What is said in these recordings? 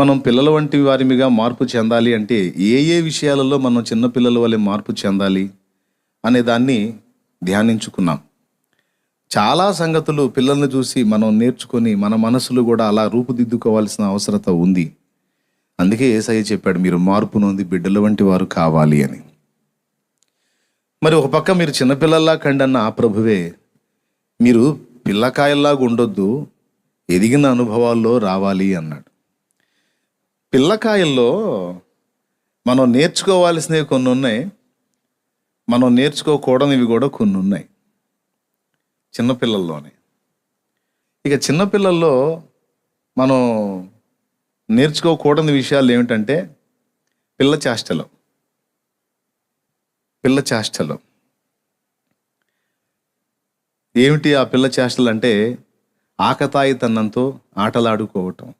మనం పిల్లల వంటి వారిమిగా మార్పు చెందాలి అంటే ఏ ఏ విషయాలలో మనం చిన్నపిల్లల వల్లే మార్పు చెందాలి అనే దాన్ని ధ్యానించుకున్నాం. చాలా సంగతులు పిల్లల్ని చూసి మనం నేర్చుకొని మన మనసులు కూడా అలా రూపుదిద్దుకోవాల్సిన అవసరత ఉంది. అందుకే ఏసయ్య చెప్పాడు మీరు మార్పు నొంది బిడ్డల వంటి వారు కావాలి అని. మరి ఒక పక్క మీరు చిన్నపిల్లల్లా కండన్న ఆ ప్రభువే మీరు పిల్లకాయల్లాగా ఉండొద్దు ఎదిగిన అనుభవాల్లో రావాలి అన్నాడు. పిల్లకాయల్లో మనం నేర్చుకోవాల్సినవి కొన్ని ఉన్నాయి మనం నేర్చుకోకూడనివి కూడా కొన్ని ఉన్నాయి చిన్నపిల్లల్లోనే ఇక చిన్నపిల్లల్లో మనం నేర్చుకోకూడని విషయాలు ఏమిటంటే పిల్ల చేష్టలు. పిల్ల చేష్టలు. ఏమిటి ఆ పిల్ల చేష్టలు అంటే ఆకతాయితనంతో ఆటలాడుకోవటం.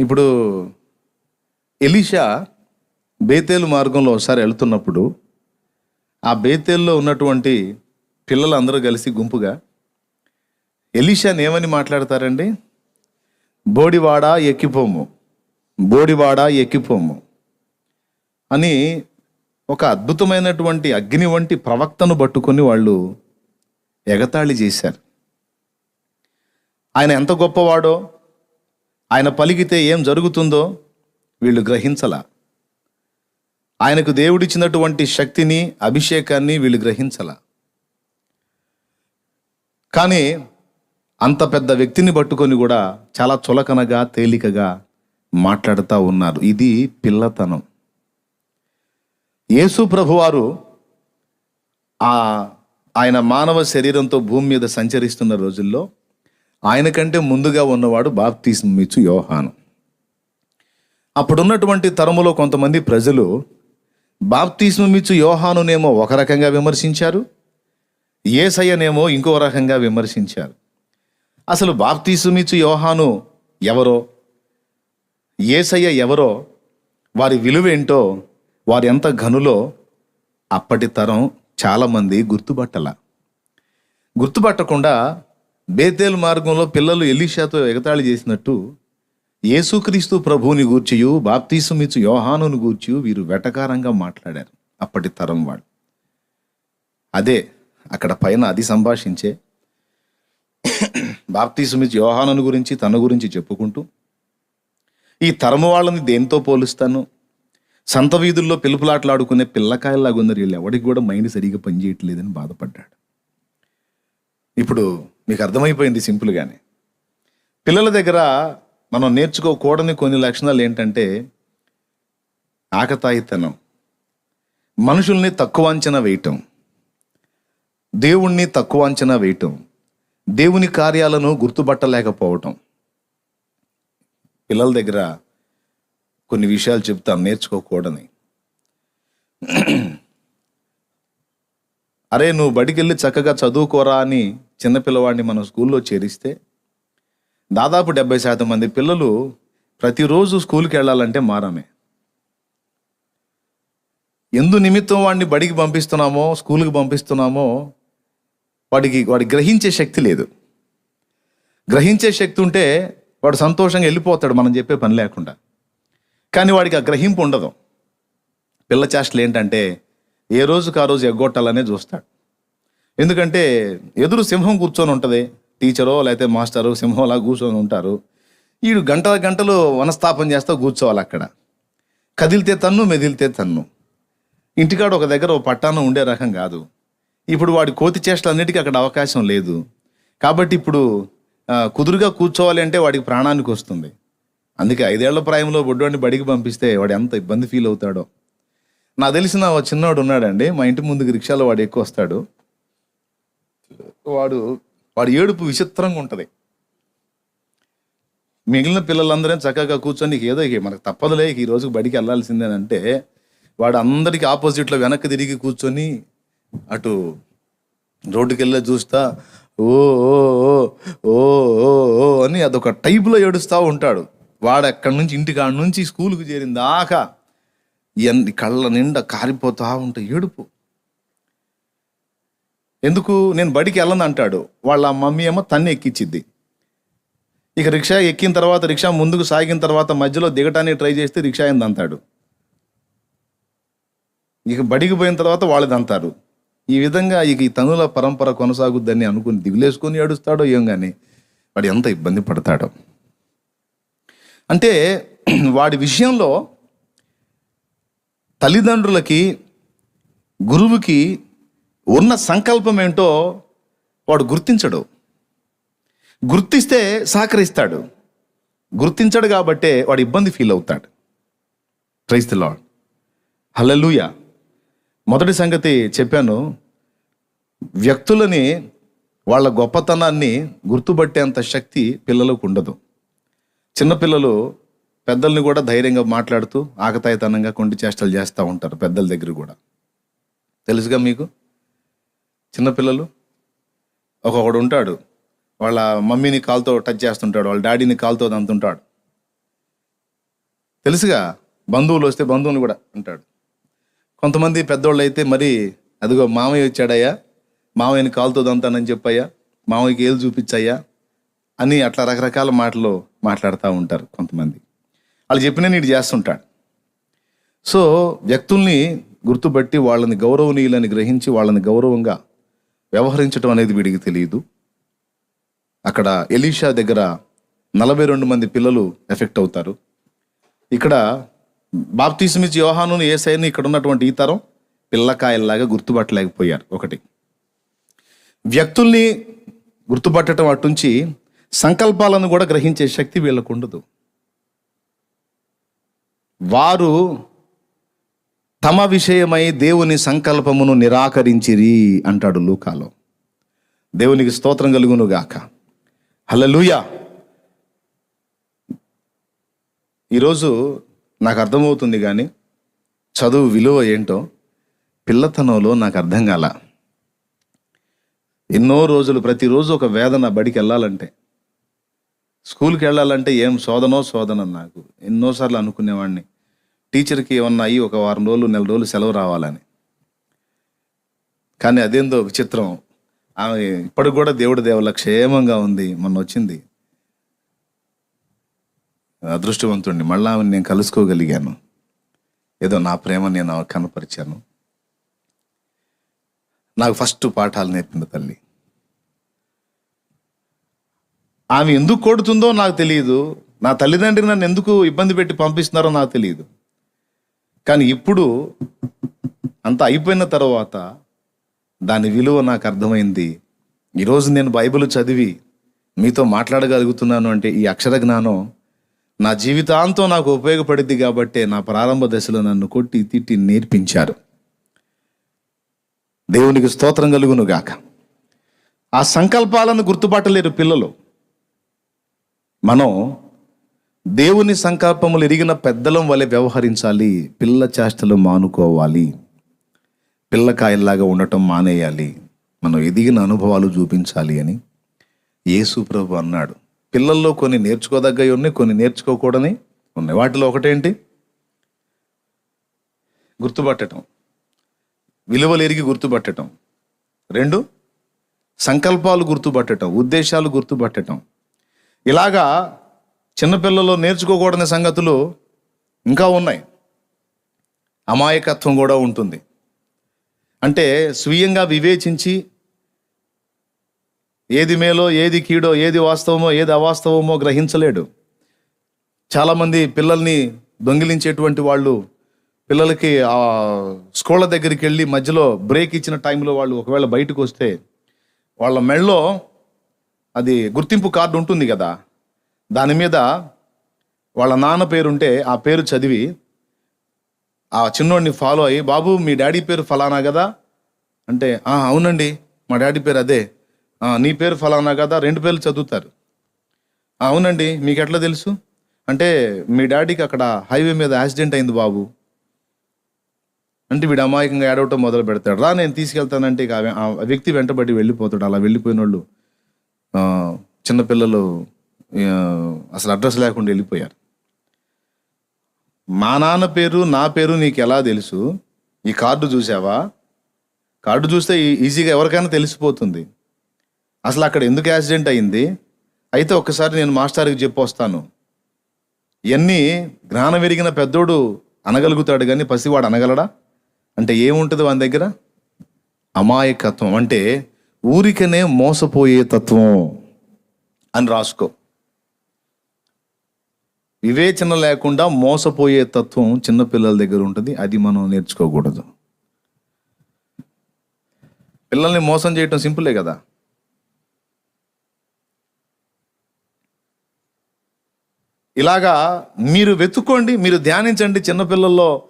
ఇప్పుడు ఎలీషా బేతేలు మార్గంలో ఒకసారి వెళ్తున్నప్పుడు ఆ బేతేల్లో ఉన్నటువంటి పిల్లలందరూ కలిసి గుంపుగా ఎలీషాని ఏమని మాట్లాడతారండి? బోడివాడ ఎక్కిపోము బోడివాడ ఎక్కిపోము అని ఒక అద్భుతమైనటువంటి అగ్ని వంటి ప్రవక్తను పట్టుకొని వాళ్ళు ఎగతాళి చేశారు. ఆయన ఎంత గొప్పవాడో ఆయన పలికితే ఏం జరుగుతుందో వీళ్ళు గ్రహించలా. ఆయనకు దేవుడిచ్చినటువంటి శక్తిని అభిషేకాన్ని వీళ్ళు గ్రహించల. కానీ అంత పెద్ద వ్యక్తిని పట్టుకొని కూడా చాలా చులకనగా తేలికగా మాట్లాడుతూ ఉన్నారు. ఇది పిల్లతనం. యేసు ప్రభువారు ఆ ఆయన మానవ శరీరంతో భూమి మీద సంచరిస్తున్న రోజుల్లో ఆయన కంటే ముందుగా ఉన్నవాడు బాప్తీసం ఇచ్చు యోహాను. అప్పుడున్నటువంటి తరములో కొంతమంది ప్రజలు బాప్తీసం ఇచ్చు యోహానునేమో ఒక రకంగా విమర్శించారు ఏసయ్యనేమో ఇంకో రకంగా విమర్శించారు. అసలు బాప్తీసుమిచ్చు యోహాను ఎవరో ఏసయ్య ఎవరో వారి విలువేంటో వారు ఎంత ఘనులో అప్పటి తరం చాలామంది గుర్తుపట్టల. గుర్తుపట్టకుండా బేతేల్ మార్గంలో పిల్లలు ఎలీషాతో ఎగతాళి చేసినట్టు యేసుక్రీస్తు ప్రభువుని గూర్చియు బాప్తీసుమిచ్చు యోహానుని గూర్చియు వీరు వెటకారంగా మాట్లాడారు. అప్పటి తరం వాళ్ళు. అదే అక్కడ పైన అది సంభాషించే బాప్తీసుమిచ్చి యోహానుని గురించి తన గురించి చెప్పుకుంటూ ఈ తరము వాళ్ళని దేంతో పోలుస్తాను? సంత వీధుల్లో పిలుపులాట్లాడుకునే పిల్లకాయల్లాగా ఉన్నారు వీళ్ళు ఎవరికి కూడా మైండ్ సరిగా పనిచేయట్లేదని బాధపడ్డాడు. ఇప్పుడు మీకు అర్థమైపోయింది సింపుల్గానే. పిల్లల దగ్గర మనం నేర్చుకోకూడని కొన్ని లక్షణాలు ఏంటంటే ఆకతాయితనం. మనుషుల్ని తక్కువ అంచనా వేయటం. దేవుణ్ణి తక్కువ అంచనా వేయటం. దేవుని కార్యాలను గుర్తుపట్టలేకపోవటం. పిల్లల దగ్గర కొన్ని విషయాలు చెప్తాం నేర్చుకోకూడని. అరే నువ్వు బడికెళ్ళి చక్కగా చదువుకోరా అని చిన్నపిల్లవాడిని మనం స్కూల్లో చేరిస్తే దాదాపు డెబ్బై శాతం మంది పిల్లలు ప్రతిరోజు స్కూల్కి వెళ్ళాలంటే మారమే. ఎందు నిమిత్తం వాడిని బడికి పంపిస్తున్నామో స్కూల్కి పంపిస్తున్నామో వాడికి వాడి గ్రహించే శక్తి లేదు. గ్రహించే శక్తి ఉంటే వాడు సంతోషంగా వెళ్ళిపోతాడు మనం చెప్పే పని లేకుండా. కానీ వాడికి ఆ గ్రహింపు ఉండదు. పిల్ల చేష్టలు ఏంటంటే ఏ రోజుకు ఆ రోజు ఎగ్గొట్టాలనే చూస్తాడు. ఎందుకంటే ఎదురు సింహం కూర్చొని ఉంటుంది. టీచరో లేకపోతే మాస్టరు సింహం అలా కూర్చొని ఉంటారు. వీడు గంటల గంటలు వనస్థాపన చేస్తూ కూర్చోవాలి అక్కడ. కదిలితే తన్ను మెదిలితే తన్ను. ఇంటికాడ ఒక దగ్గర ఒక పట్టానం ఉండే రకం కాదు. ఇప్పుడు వాడి కోతి చేష్టలన్నిటికీ అక్కడ అవకాశం లేదు. కాబట్టి ఇప్పుడు కుదురుగా కూర్చోవాలి అంటే వాడికి ప్రాణానికి వస్తుంది. అందుకే ఐదేళ్ళ ప్రాయంలో బొడ్డోడిని బడికి పంపిస్తే వాడు ఎంత ఇబ్బంది ఫీల్ అవుతాడో. నాకు తెలిసిన చిన్నవాడు ఉన్నాడండి. మా ఇంటి ముందుకు రిక్షాలో వాడు ఎక్కువ వస్తాడు. వాడు వాడు ఏడుపు విచిత్రంగా ఉంటుంది. మిగిలిన పిల్లలందరం చక్కగా కూర్చొని ఏదో మనకు తప్పదులే ఈ రోజు బడికి వెళ్ళాల్సిందేనంటే వాడు అందరికీ ఆపోజిట్లో వెనక్కి తిరిగి కూర్చొని అటు రోడ్డుకి చూస్తా ఓ ఓ ఓ ఓ అని అదొక టైపులో ఏడుస్తూ ఉంటాడు. వాడు అక్కడి నుంచి ఇంటికాడ నుంచి స్కూల్కి చేరిన దాకా ఎన్ని కళ్ళ నిండా కారిపోతా ఉంటాయి ఏడుపు. ఎందుకు నేను బడికి వెళ్ళను అంటాడు. వాళ్ళ మమ్మీ ఏమో తన్ను ఎక్కించిద్ది. ఇక రిక్షా ఎక్కిన తర్వాత రిక్షా ముందుకు సాగిన తర్వాత మధ్యలో దిగటానికి ట్రై చేస్తే రిక్షా ఆయన దంతాడు ఇక బడికి పోయిన తర్వాత వాళ్ళది దంతారు ఈ విధంగా ఇక ఈ తనుల పరంపర కొనసాగుద్దని అనుకుని దిగులేసుకొని ఏడుస్తాడో ఏం కానీ వాడు ఎంత ఇబ్బంది పడతాడో. అంటే వాడి విషయంలో తల్లిదండ్రులకి గురువుకి ఉన్న సంకల్పం ఏంటో వాడు గుర్తించడు. గుర్తిస్తే సహకరిస్తాడు. గుర్తించడు కాబట్టే వాడు ఇబ్బంది ఫీల్ అవుతాడు. ప్రైజ్ ది లాడ్ హలలుయ మొదటి సంగతి చెప్పాను. వ్యక్తులని వాళ్ళ గొప్పతనాన్ని గుర్తుపట్టేంత శక్తి పిల్లలకు ఉండదు. చిన్నపిల్లలు పెద్దల్ని కూడా ధైర్యంగా మాట్లాడుతూ ఆకతాయితనంగా కొండి చేష్టలు చేస్తూ ఉంటారు పెద్దల దగ్గర కూడా. తెలుసుగా మీకు? చిన్నపిల్లలు ఒక్కొక్కడు ఉంటాడు. వాళ్ళ మమ్మీని కాల్తో టచ్ చేస్తుంటాడు వాళ్ళ డాడీని కాల్తో దంతుంటాడు. తెలుసుగా బంధువులు వస్తే బంధువులు కూడా అంటాడు కొంతమంది పెద్దోళ్ళు అయితే మరి అదిగో మామయ్య వచ్చాడయ్యా మామయ్యని కాలుతో దంతానని చెప్పయ్యా మామయ్యకి ఏలు చూపించయ్యా అని అట్లా రకరకాల మాటలు మాట్లాడుతూ ఉంటారు కొంతమంది. వాళ్ళు చెప్పిన నీడు చేస్తుంటాడు. సో వ్యక్తుల్ని గుర్తుపట్టి వాళ్ళని గౌరవనీయులని గ్రహించి వాళ్ళని గౌరవంగా వ్యవహరించడం అనేది వీడికి తెలియదు. అక్కడ ఎలీషా దగ్గర నలభై రెండు మంది పిల్లలు ఎఫెక్ట్ అవుతారు. ఇక్కడ బాప్తీసమిచ్చి యోహాను ఏసైని ఇక్కడ ఉన్నటువంటి ఈ తరం పిల్లకాయల్లాగా గుర్తుపట్టలేకపోయారు ఒకటి. వ్యక్తుల్ని గుర్తుపట్టడం అటుంచి సంకల్పాలను కూడా గ్రహించే శక్తి వీళ్ళకు ఉండదు. వారు తమ విషయమై దేవుని సంకల్పమును నిరాకరించిరి అంటాడు లూకాలో. దేవునికి స్తోత్రం కలుగును గాక. హల్లెలూయా! ఈరోజు నాకు అర్థమవుతుంది కానీ చదువు విలువ ఏంటో పిల్లతనంలో నాకు అర్థం కాల. ఎన్నో రోజులు ప్రతిరోజు ఒక వేదన బడికి వెళ్ళాలంటే స్కూల్కి వెళ్ళాలంటే ఏం శోధనో శోధన నాకు. ఎన్నోసార్లు అనుకునేవాడిని టీచర్కి ఏమన్నా అయ్యి ఒక వారం రోజులు నెల రోజులు సెలవు రావాలని. కానీ అదేందో విచిత్రం. ఆమె ఇప్పటికి కూడా దేవుడి దేవుల క్షేమంగా ఉంది మొన్న వచ్చింది. అదృష్టవంతుడిని మళ్ళీ ఆమెను నేను కలుసుకోగలిగాను. ఏదో నా ప్రేమ నేను కనపరిచాను. నాకు ఫస్ట్ పాఠాలు నేర్పింది తల్లి. ఆమె ఎందుకు కొడుతుందో నాకు తెలియదు. నా తల్లిదండ్రి నన్ను ఎందుకు ఇబ్బంది పెట్టి పంపిస్తున్నారో నాకు తెలియదు. కానీ ఇప్పుడు అంత అయిపోయిన తర్వాత దాని విలువ నాకు అర్థమైంది. ఈరోజు నేను బైబిల్ చదివి మీతో మాట్లాడగలుగుతున్నాను అంటే ఈ అక్షర జ్ఞానం నా జీవితాంతం నాకు ఉపయోగపడింది కాబట్టే నా ప్రారంభ దశలో నన్ను కొట్టి తిట్టి నేర్పించారు. దేవునికి స్తోత్రం కలుగును గాక. ఆ సంకల్పాలను గుర్తుపట్టలేరు పిల్లలు. మనం దేవుని సంకల్పములు ఎరిగిన పెద్దలం వలె వ్యవహరించాలి. పిల్ల చేష్టలు మానుకోవాలి. పిల్లకాయల్లాగా ఉండటం మానేయాలి. మనం ఎదిగిన అనుభవాలు చూపించాలి అని యేసు ప్రభు అన్నాడు. పిల్లల్లో కొన్ని నేర్చుకోదగ్గవి ఉన్నాయి కొన్ని నేర్చుకోకూడని ఉన్నాయి. వాటిలో ఒకటేంటి? గుర్తుపట్టటం. విలువలు ఎరిగి గుర్తుపట్టటం. రెండు సంకల్పాలు గుర్తుపట్టటం. ఉద్దేశాలు గుర్తుపట్టటం. ఇలాగా చిన్నపిల్లలు నేర్చుకోకూడని సంగతులు ఇంకా ఉన్నాయి. అమాయకత్వం కూడా ఉంటుంది. అంటే స్వీయంగా వివేచించి ఏది మేలో ఏది కీడో ఏది వాస్తవమో ఏది అవాస్తవమో గ్రహించలేడు. చాలామంది పిల్లల్ని దొంగిలించేటువంటి వాళ్ళు పిల్లలకి ఆ స్కూళ్ళ దగ్గరికి వెళ్ళి మధ్యలో బ్రేక్ ఇచ్చిన టైంలో వాళ్ళు ఒకవేళ బయటకు వస్తే వాళ్ళ మెళ్ళలో అది గుర్తింపు కార్డు ఉంటుంది కదా. దాని మీద వాళ్ళ నాన్న పేరుంటే ఆ పేరు చదివి ఆ చిన్నోడిని ఫాలో అయ్యి బాబు మీ డాడీ పేరు ఫలానా కదా? అంటే "ఆ, అవునండి మా డాడీ పేరు అదే. నీ పేరు ఫలానా కదా? రెండు పేర్లు చదువుతారు. అవునండి మీకు ఎట్లా తెలుసు? అంటే మీ డాడీకి అక్కడ హైవే మీద యాక్సిడెంట్ అయింది బాబు. అంటే వీడు అమాయకంగా ఏడవటం మొదలు పెడతాడు. రా నేను తీసుకెళ్తానంటే ఇక ఆ- వ్యక్తి వెంటబడి వెళ్ళిపోతాడు. అలా వెళ్ళిపోయిన వాళ్ళు చిన్నపిల్లలు అసలు అడ్రస్ లేకుండా వెళ్ళిపోయారు. మా నాన్న పేరు నా పేరు నీకు ఎలా తెలుసు? ఈ కార్డు చూసావా? కార్డు చూస్తే ఈజీగా ఎవరికైనా తెలిసిపోతుంది. అసలు అక్కడ ఎందుకు యాక్సిడెంట్ అయింది? అయితే ఒక్కసారి నేను మాస్టర్కి చెప్పొస్తాను. ఇవన్నీ జ్ఞానం పెరిగిన పెద్దోడు అనగలుగుతాడు కానీ పసివాడు అనగలడా? అంటే ఏముంటుంది వాని దగ్గర? అమాయకత్వం. అంటే ఊరికనే మోసపోయే తత్వం అని రాసుకో. వివేచన లేకుండా మోసపోయే తత్వం చిన్నపిల్లల దగ్గర ఉంటుంది. అది మనం నేర్చుకోకూడదు. పిల్లల్ని మోసం చేయటం సింపులే కదా. ఇలాగా మీరు వెతుక్కోండి మీరు ధ్యానించండి చిన్నపిల్లల్లో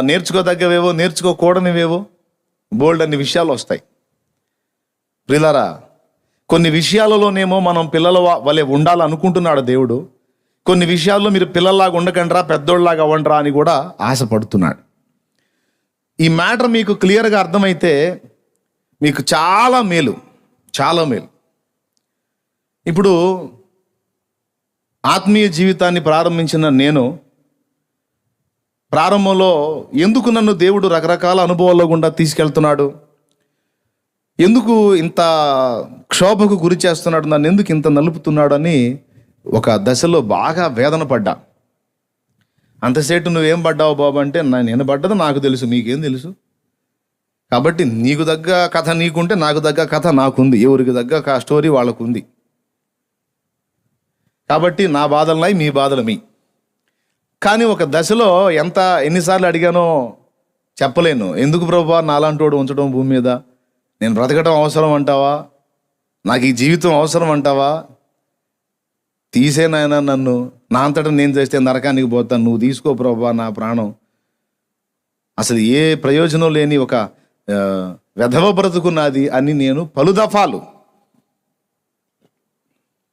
నేర్చుకోదగ్గవేవో నేర్చుకోకూడనివేవో బోల్డ్ అన్ని విషయాలు వస్తాయి. ప్రిలరా కొన్ని విషయాలలోనేమో మనం పిల్లల వలె ఉండాలనుకుంటున్నాడు దేవుడు. కొన్ని విషయాల్లో మీరు పిల్లల్లాగా ఉండకండిరా పెద్దోళ్ళలాగా అవ్వండిరా అని కూడా ఆశపడుతున్నాడు. ఈ మ్యాటర్ మీకు క్లియర్గా అర్థమైతే మీకు చాలా మేలు చాలా మేలు. ఇప్పుడు ఆత్మీయ జీవితాన్ని ప్రారంభించిన నేను ప్రారంభంలో ఎందుకు నన్ను దేవుడు రకరకాల అనుభవాల్లో గుండా తీసుకెళ్తున్నాడు? ఎందుకు ఇంత క్షోభకు గురి చేస్తున్నాడు? నన్ను ఎందుకు ఇంత నలుపుతున్నాడు? అని ఒక దశలో బాగా వేదన పడ్డా. అంతసేటు నువ్వేం పడ్డావు బాబు అంటే నేను పడ్డది నాకు తెలుసు మీకేం తెలుసు? కాబట్టి నీకు తగ్గ కథ నీకుంటే నాకు తగ్గ కథ నాకుంది. ఎవరికి తగ్గ స్టోరీ వాళ్ళకుంది. కాబట్టి నా బాధలున్నాయి మీ బాధలు మీ కానీ ఒక దశలో ఎంత ఎన్నిసార్లు అడిగానో చెప్పలేను. ఎందుకు ప్రభా నాలాంటోడు ఉంచడం భూమి మీద? నేను బ్రతకడం అవసరం అంటావా? నాకు ఈ జీవితం అవసరం అంటావా? తీసేనాయనా నన్ను. నా అంతటా నేను చేస్తే నరకానికి పోతాను. నువ్వు తీసుకో ప్రభా నా ప్రాణం. అసలు ఏ ప్రయోజనం లేని ఒక వెధవ బ్రతుకున్నది అని నేను పలు దఫాలు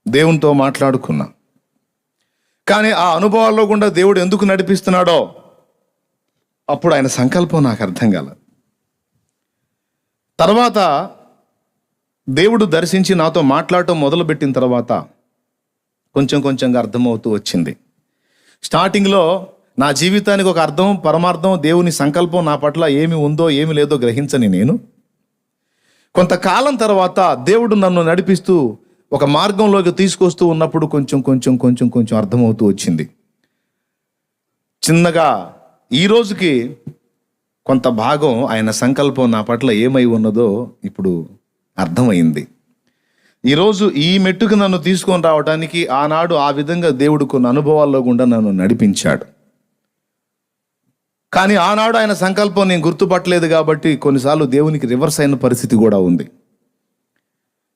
దేవునితో మాట్లాడుకున్నా. కానీ ఆ అనుభవాల్లో కూడా దేవుడు ఎందుకు నడిపిస్తున్నాడో అప్పుడు ఆయన సంకల్పం నాకు అర్థం కాల. తర్వాత దేవుడు దర్శించి నాతో మాట్లాడటం మొదలుపెట్టిన తర్వాత కొంచెం కొంచెంగా అర్థమవుతూ వచ్చింది. స్టార్టింగ్లో నా జీవితానికి ఒక అర్థం పరమార్థం దేవుని సంకల్పం నా పట్ల ఏమి ఉందో ఏమి లేదో గ్రహించని నేను. కొంతకాలం తర్వాత దేవుడు నన్ను నడిపిస్తూ ఒక మార్గంలోకి తీసుకొస్తూ ఉన్నప్పుడు కొంచెం కొంచెం కొంచెం కొంచెం అర్థమవుతూ వచ్చింది. చిన్నగా ఈ రోజుకి కొంత భాగం ఆయన సంకల్పం నా పట్ల ఏమై ఉన్నదో ఇప్పుడు అర్థమైంది. ఈరోజు ఈ మెట్టుకు నన్ను తీసుకొని రావడానికి ఆనాడు ఆ విధంగా దేవుడు కొన్ని అనుభవాల్లో గుండా నన్ను నడిపించాడు. కానీ ఆనాడు ఆయన సంకల్పం నేను గుర్తుపట్టలేదు కాబట్టి కొన్నిసార్లు దేవునికి రివర్స్ అయిన పరిస్థితి కూడా ఉంది.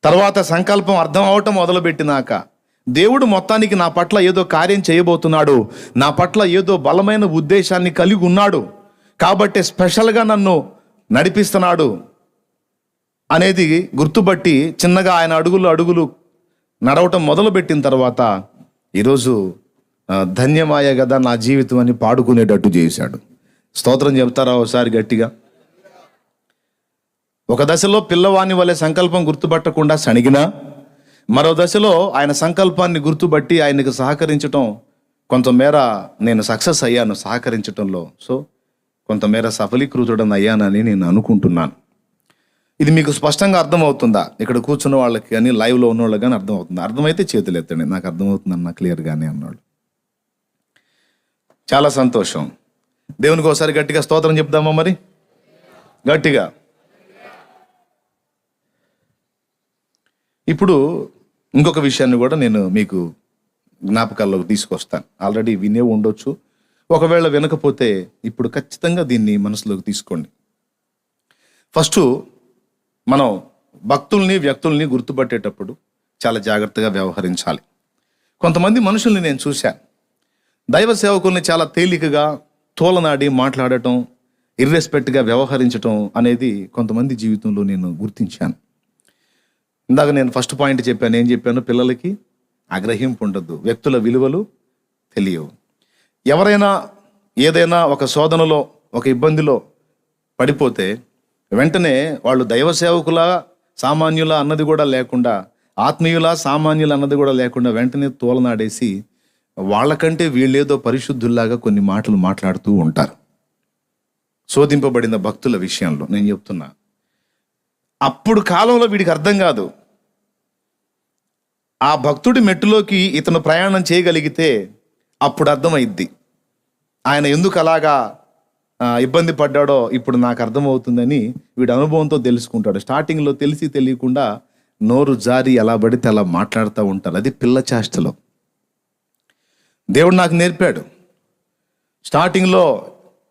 తర్వాత సంకల్పం అర్థం అవటం మొదలుపెట్టినాక దేవుడు మొత్తానికి నా పట్ల ఏదో కార్యం చేయబోతున్నాడు నా పట్ల ఏదో బలమైన ఉద్దేశాన్ని కలిగి ఉన్నాడు కాబట్టి స్పెషల్గా నన్ను నడిపిస్తున్నాడు. అనేది గుర్తుపట్టి చిన్నగా ఆయన అడుగులు అడుగులు నడవటం మొదలుపెట్టిన తర్వాత ఈరోజు ధన్యమాయ కదా నా జీవితం అని పాడుకునేటట్టు చేశాడు. స్తోత్రం చెప్తారా ఒకసారి గట్టిగా? ఒక దశలో పిల్లవాని వలె సంకల్పం గుర్తుపట్టకుండా సణిగినా మరో దశలో ఆయన సంకల్పాన్ని గుర్తుపట్టి ఆయనకు సహకరించటం కొంతమేర నేను సక్సెస్ అయ్యాను సహకరించటంలో. సో కొంతమేర సఫలీకృతుడని అయ్యానని నేను అనుకుంటున్నాను. ఇది మీకు స్పష్టంగా అర్థమవుతుందా? ఇక్కడ కూర్చున్న వాళ్ళకి కానీ లైవ్లో ఉన్న వాళ్ళకి కానీ అర్థమవుతుందా? అర్థమైతే చేతులు ఎత్తండి. నాకు అర్థమవుతుంది అన్న క్లియర్గానే అన్నాడు చాలా సంతోషం. దేవునికి ఒకసారి గట్టిగా స్తోత్రం చెప్దామా మరి? గట్టిగా. ఇప్పుడు ఇంకొక విషయాన్ని కూడా నేను మీకు జ్ఞాపకాల్లోకి తీసుకొస్తాను. ఆల్రెడీ వినే ఉండొచ్చు. ఒకవేళ వినకపోతే ఇప్పుడు ఖచ్చితంగా దీన్ని మనసులోకి తీసుకోండి. ఫస్ట్ మనం భక్తుల్ని వ్యక్తుల్ని గుర్తుపట్టేటప్పుడు చాలా జాగ్రత్తగా వ్యవహరించాలి. కొంతమంది మనుషుల్ని నేను చూశాను దైవ సేవకుల్ని చాలా తేలికగా తోలనాడి మాట్లాడటం ఇర్రెస్పెక్ట్గా వ్యవహరించటం అనేది కొంతమంది జీవితంలో నేను గుర్తించాను. ఇందాక నేను ఫస్ట్ పాయింట్ చెప్పాను ఏం చెప్పాను? పిల్లలకి ఆగ్రహింపు ఉండద్దు వ్యక్తుల విలువలు తెలియవు. ఎవరైనా ఏదైనా ఒక శోధనలో ఒక ఇబ్బందిలో పడిపోతే వెంటనే వాళ్ళు దైవ సేవకుల సామాన్యుల అన్నది కూడా లేకుండా ఆత్మీయుల సామాన్యుల అన్నది కూడా లేకుండా వెంటనే తోలనాడేసి వాళ్ళకంటే వీళ్ళేదో పరిశుద్ధుల్లాగా కొన్ని మాటలు మాట్లాడుతూ ఉంటారు. శోధింపబడిన భక్తుల విషయంలో నేను చెప్తున్నా. అప్పుడు కాలంలో వీడికి అర్థం కాదు. ఆ భక్తుడి మెట్టులోకి ఇతను ప్రయాణం చేయగలిగితే అప్పుడు అర్థమైద్ది. ఆయన ఎందుకు అలాగా ఇబ్బంది పడ్డాడో ఇప్పుడు నాకు అర్థమవుతుందని వీడి అనుభవంతో తెలుసుకుంటాడు. స్టార్టింగ్లో తెలిసి తెలియకుండా నోరు జారి ఎలా పడితే అలా మాట్లాడుతూ ఉంటారు అది పిల్ల చేష్టలో. దేవుడు నాకు నేర్పాడు. స్టార్టింగ్లో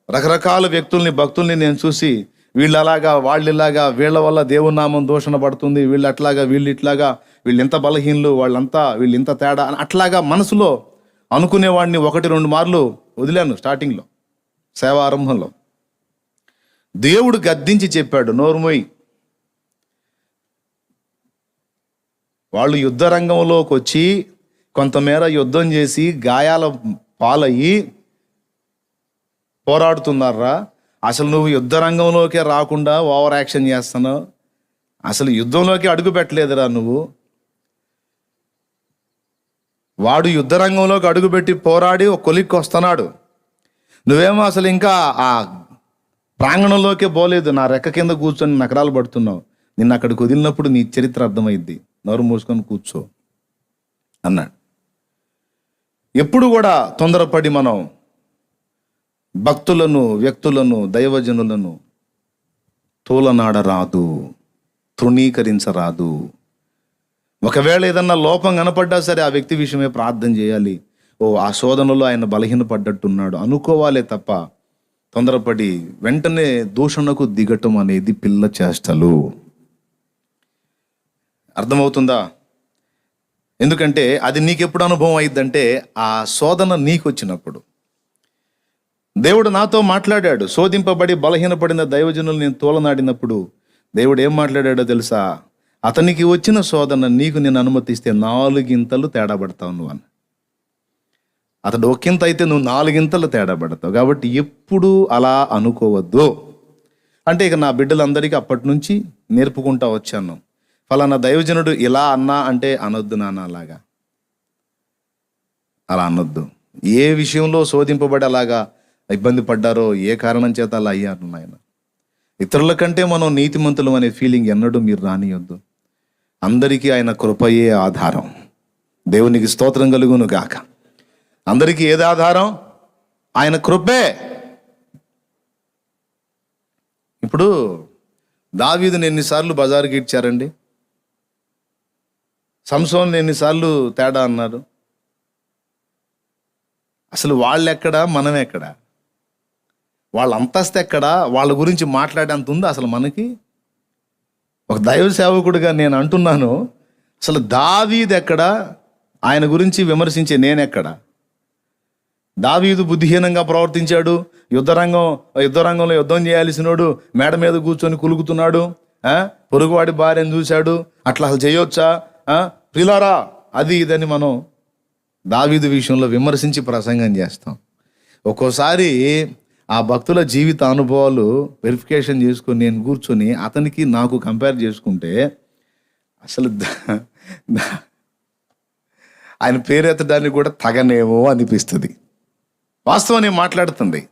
రకరకాల వ్యక్తుల్ని భక్తుల్ని నేను చూసి వీళ్ళు అలాగా వాళ్ళు ఇలాగా వీళ్ళ వల్ల దేవుని నామం దూషణ పడుతుంది వీళ్ళు అట్లాగా వీళ్ళు ఇట్లాగా వీళ్ళు ఇంత బలహీనలు వాళ్ళంతా వీళ్ళు ఇంత తేడా అని అట్లాగా మనసులో అనుకునేవాడిని ఒకటి రెండు మార్లు వదిలాను స్టార్టింగ్లో సేవారంభంలో. దేవుడు గద్దించి చెప్పాడు నోరుమోయి వాళ్ళు యుద్ధ రంగంలోకి వచ్చి కొంతమేర యుద్ధం చేసి గాయాల పాలయ్యి పోరాడుతున్నారా? అసలు నువ్వు యుద్ధ రంగంలోకే రాకుండా ఓవర్ యాక్షన్ చేస్తున్నావు? అసలు యుద్ధంలోకి అడుగు పెట్టలేదురా నువ్వు. వాడు యుద్ధ రంగంలోకి అడుగుపెట్టి పోరాడి ఒక కొలిక్కి వస్తున్నాడు. నువ్వేమో అసలు ఇంకా ఆ ప్రాంగణంలోకే పోలేదు నా రెక్క కింద కూర్చొని నకరాలు పడుతున్నావు. నిన్ను అక్కడికి వదిలినప్పుడు నీ చరిత్ర అర్థమైద్ది. నోరు మూసుకొని కూర్చో అన్నాడు. ఎప్పుడు కూడా తొందరపడి మనం భక్తులను వ్యక్తులను దైవజనులను తోలనాడరాదు తృణీకరించరాదు. ఒకవేళ ఏదన్నా లోపం కనపడ్డా సరే ఆ వ్యక్తి విషయమే ప్రార్థన చేయాలి. ఓ ఆ శోధనలో ఆయన బలహీనపడ్డట్టున్నాడు. అనుకోవాలే తప్ప తొందరపడి వెంటనే దూషణకు దిగటం అనేది పిల్ల చేష్టలు. అర్థమవుతుందా? ఎందుకంటే అది నీకెప్పుడు అనుభవం అయిందంటే ఆ శోధన నీకు వచ్చినప్పుడు దేవుడు నాతో మాట్లాడాడు. శోధింపబడి బలహీనపడిన దైవజనులు నేను తోలనాడినప్పుడు దేవుడు ఏం మాట్లాడాడో తెలుసా? అతనికి వచ్చిన శోధన నీకు నేను అనుమతిస్తే నాలుగింతలు తేడా పడతావు నువ్వు అని అతడు ఒక్కింత అయితే నువ్వు నాలుగింతలు తేడా పడతావు. కాబట్టి ఎప్పుడు అలా అనుకోవద్దు. అంటే ఇక నా బిడ్డలందరికీ అప్పటి నుంచి నేర్పుకుంటా వచ్చాను. ఫలానా దైవజనుడు ఇలా అన్నా అంటే అనొద్దు నాన్న అలాగా. అలా అనొద్దు. ఏ విషయంలో శోధింపబడి అలాగా ఇబ్బంది పడ్డారో ఏ కారణం చేత అలా అయ్యారు నాయన? ఇతరుల కంటే మనం నీతిమంతులం అనే ఫీలింగ్ ఎన్నడూ మీరు రానియొద్దు. అందరికీ ఆయన కృపయే ఆధారం. దేవునికి స్తోత్రం కలుగును గాక. అందరికీ ఏది ఆధారం? ఆయన కృపే. ఇప్పుడు దావీదుని ఎన్నిసార్లు బజారుకి ఇచ్చారండి? సంసోన్ ఎన్నిసార్లు తేడా అన్నారు? అసలు వాళ్ళెక్కడా? మనం ఎక్కడా వాళ్ళ అంతస్తు ఎక్కడా? వాళ్ళ గురించి మాట్లాడేంత ఉందా అసలు మనకి? ఒక దైవ సేవకుడిగా నేను అంటున్నాను అసలు దావీద్ ఎక్కడా ఆయన గురించి విమర్శించే నేనెక్కడా? దావీదు బుద్ధిహీనంగా ప్రవర్తించాడు. యుద్ధరంగం యుద్ధరంగంలో యుద్ధం చేయాల్సినోడు మేడ మీద కూర్చొని కులుకుతున్నాడు పొరుగువాడి భార్యను చూశాడు. అట్లా అసలు చేయొచ్చా? ఆ? ప్రిలారా అది ఇదని మనం దావీదు విషయంలో విమర్శించి ప్రసంగం చేస్తాం. ఒక్కోసారి ఆ భక్తుల జీవిత అనుభవాలు వెరిఫికేషన్ చేసుకొని నేను కూర్చొని అతనికి నాకు కంపేర్ చేసుకుంటే అసలు ఆయన పేరెత్తడానికి కూడా తగనేమో అనిపిస్తుంది. వాస్తవాన్ని మాట్లాడుతుంది.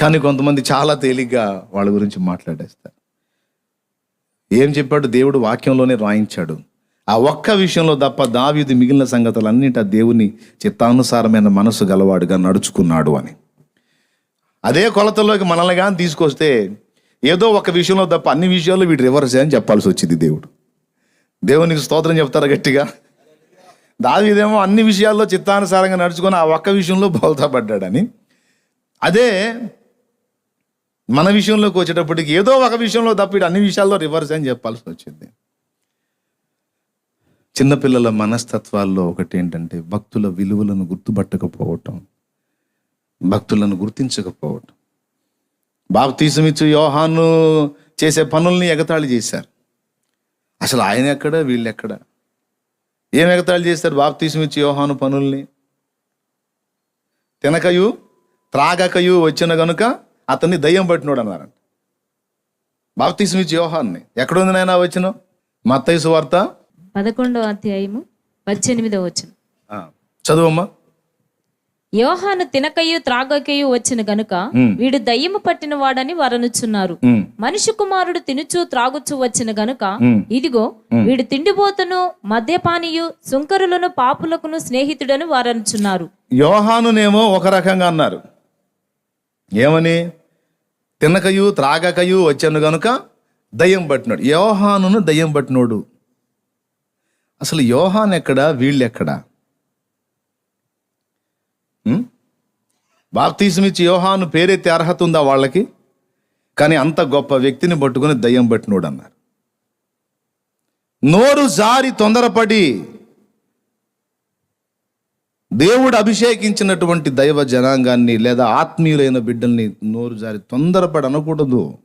కానీ కొంతమంది చాలా తేలిగ్గా వాళ్ళ గురించి మాట్లాడేస్తారు. ఏం చెప్పాడు? దేవుడు వాక్యంలోనే రాయించాడు. ఆ ఒక్క విషయంలో తప్ప దావీదు మిగిలిన సంగతులన్నిటి ఆ దేవుని చిత్తానుసారమైన మనసు గలవాడుగా నడుచుకున్నాడు అని. అదే కొలతలోకి మనల్ని కానీ తీసుకొస్తే ఏదో ఒక విషయంలో తప్ప అన్ని విషయాల్లో వీడు రివర్స్ అని చెప్పాల్సి వచ్చింది దేవుడు. దేవునికి స్తోత్రం చెప్తారా గట్టిగా? దావీదేమో అన్ని విషయాల్లో చిత్తానుసారంగా నడుచుకొని ఆ ఒక్క విషయంలో బోల్తాపడ్డాడని. అదే మన విషయంలోకి వచ్చేటప్పటికి ఏదో ఒక విషయంలో తప్పిడు అన్ని విషయాల్లో రివర్స్ అని చెప్పాల్సి వచ్చింది. చిన్నపిల్లల మనస్తత్వాల్లో ఒకటి ఏంటంటే భక్తుల విలువలను గుర్తుపట్టకపోవటం భక్తులను గుర్తించకపోవటం. బాప్తీసమిచ్చు యోహాను చేసే పనుల్ని ఎగతాళి చేశారు. అసలు ఆయన ఎక్కడ? వీళ్ళెక్కడ ఏం ఎగతాళి చేశారు? బాప్తీసమిచ్చు యోహాను పనుల్ని. తినకయు త్రాగకయు వచ్చిన గనుక అతన్ని దయ్యం పట్టినోడు అన్నారంట. బాప్తీసమిచ్చు యోహాన్ని. ఎక్కడుంది నాయన వచ్చిన మత్తయి వార్త పదకొండవ అధ్యాయము పద్దెనిమిదవ వచనం. చదువమ్మా. యోహాను తినకయు త్రాగకయు వచ్చిన గనుక వీడు దయ్యము పట్టిన వాడని వరనుచున్నారు. మనిషి కుమారుడు తినుచు త్రాగుచు వచ్చిన గనుక. ఇదిగో వీడు తిండిపోతును మద్యపానీయు సుంకరులను పాపులకును స్నేహితుడని వారనుచున్నారు. యోహానునేమో ఒక రకంగా అన్నారు. ఏమని? తినకయు త్రాగకయు వచ్చాను గనుక దయ్యం పట్టినాడు. యోహానును దయ్యం పట్టినోడు. అసలు యోహాన్ ఎక్కడా వీళ్ళు ఎక్కడా ఉం? బాప్తీసం ఇచ్చి యోహాను పేరెత్తే అర్హత ఉందా వాళ్ళకి? కానీ అంత గొప్ప వ్యక్తిని పట్టుకుని దయ్యం పట్టినోడు అన్నారు. నోరు జారి తొందరపడి దేవుడు అభిషేకించినటువంటి దైవ జనాంగాన్ని లేదా ఆత్మీయులైన బిడ్డల్ని నోరు జారి తొందరపడి అనకూడదు.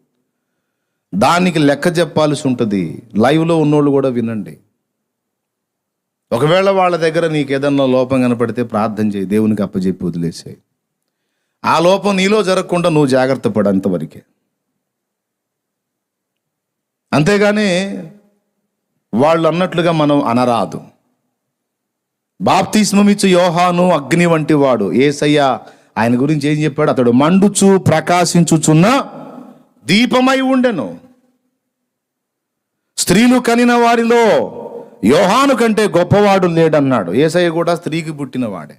దానికి లెక్క చెప్పాల్సి ఉంటుంది. లైవ్లో ఉన్నోళ్ళు కూడా వినండి. ఒకవేళ వాళ్ళ దగ్గర నీకు ఏదన్నా లోపం కనపడితే ప్రార్థన చేయి. దేవునికి అప్పచెప్పి వదిలేసాయి. ఆ లోపం నీలో జరగకుండా నువ్వు జాగ్రత్త పడు అంతవరకే. అంతేగాని వాళ్ళు అన్నట్లుగా మనం అనరాదు. బాప్తిస్మమిచ్చు యోహాను అగ్ని వంటి వాడు. ఏసయ్య ఆయన గురించి ఏం చెప్పాడు? అతడు మండుచు ప్రకాశించుచున్న దీపమై ఉండెను. స్త్రీలు కనిన వారిలో యోహాను కంటే గొప్పవాడు లేడన్నాడు. ఏసయ్య కూడా స్త్రీకి పుట్టినవాడే.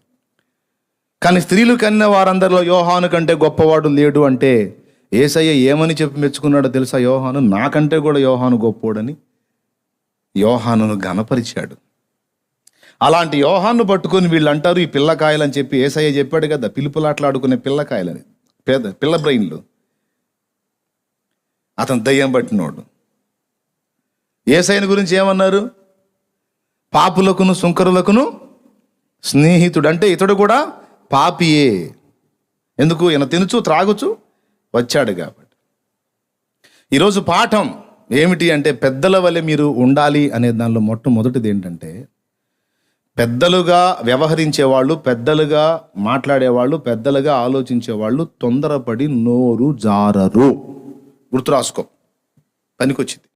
కానీ స్త్రీలు కన్న వారందరిలో యోహాను కంటే గొప్పవాడు లేడు అంటే ఏసయ్య ఏమని చెప్పి మెచ్చుకున్నాడో తెలుసా? యోహాను నాకంటే కూడా యోహాను గొప్పోడని యోహానును ఘనపరిచాడు. అలాంటి యోహాను పట్టుకొని వీళ్ళు అంటారు ఈ పిల్లకాయలు అని చెప్పి ఏసయ్య చెప్పాడు కదా పిలుపులాట్లాడుకునే పిల్లకాయలని పేద పిల్ల బ్రెయిన్లు. అతను దయ్యం పట్టినోడు. ఏసైని గురించి ఏమన్నారు? పాపులకును సుంకరులకును స్నేహితుడు. అంటే ఇతడు కూడా పాపియే. ఎందుకు? ఈయన తినుచు త్రాగుచు వచ్చాడు కాబట్టి. ఈరోజు పాఠం ఏమిటి అంటే పెద్దల వలె మీరు ఉండాలి అనే దానిలో మొట్టమొదటిది ఏంటంటే పెద్దలుగా వ్యవహరించేవాళ్ళు పెద్దలుగా మాట్లాడేవాళ్ళు పెద్దలుగా ఆలోచించేవాళ్ళు తొందరపడి నోరు జారరు. గుర్తు రాసుకో పనికొచ్చింది.